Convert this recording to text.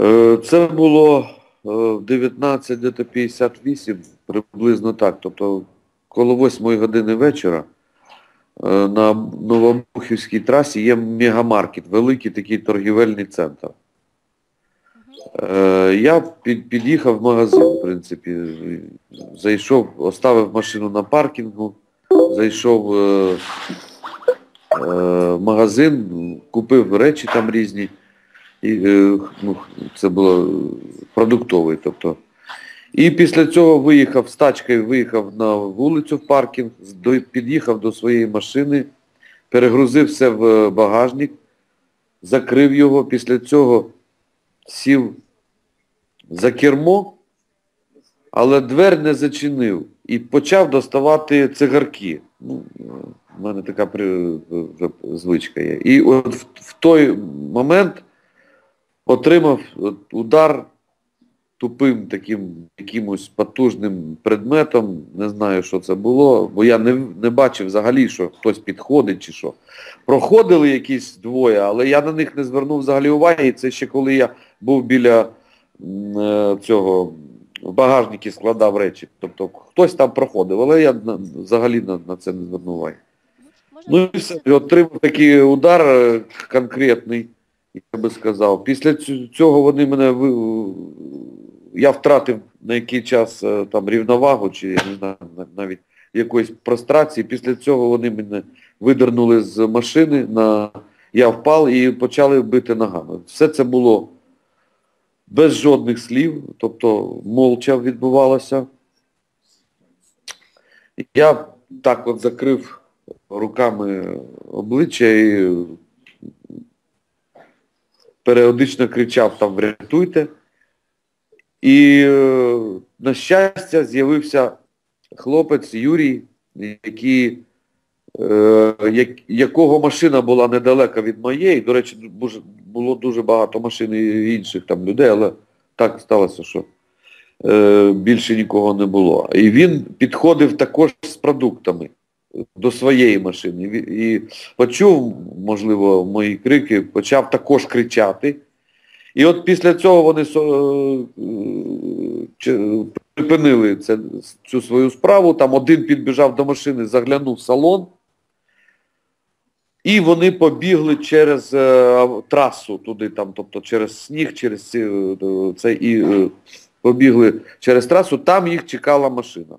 Е, Це було е, в 19 дето 58, приблизно так. Тобто коло 8 години вечора е, на Новомухівській трасі є мегамаркет, великий такий торгівельний центр. Е, Я під, під'їхав в магазин, в принципі, зайшов, оставив машину на паркінгу, зайшов е, е, в магазин, купив речі там різні. І, е, ну, це було продуктовий. Тобто. І після цього виїхав з тачкою, виїхав на вулицю в паркінг, під'їхав до своєї машини, перегрузив все в багажник, закрив його, після цього сів за кермо, але двер не зачинив і почав доставати цигарки. Ну, в мене така звичка є. І от в той момент отримав удар тупим таким якимось потужним предметом, не знаю, що це було, бо я не, не бачив взагалі, що хтось підходить чи що. Проходили якісь двоє, але я на них не звернув взагалі уваги, і це ще коли я був біля е, цього в багажнику складав речі. Тобто хтось там проходив, але я на- взагалі на, на це не звернув уваги. Ну і все, отримав такий удар е, конкретний, я би сказав. Після цього вони мене я втратив на який час е, там рівновагу, чи я не знаю, навіть якоїсь прострації. Після цього вони мене видернули з машини, на... я впав і почали бити ногами. Все це було без жодних слів, тобто молча відбувалося. Я так от закрив руками обличчя і періодично кричав там врятуйте. І е, на щастя з'явився хлопець Юрій, який, е, якого машина була недалеко від моєї. До речі, було дуже багато машин і інших там людей, але так сталося, що е, більше нікого не було. І він підходив також з продуктами до своєї машини. І, почув, можливо, мої крики, почав також кричати. І от після цього вони е, припинили це, цю свою справу. Там один підбіжав до машини, заглянув в салон. І вони побігли через е, трасу туди, там, тобто через сніг, через ці, е, це і е, побігли через трасу, там їх чекала машина.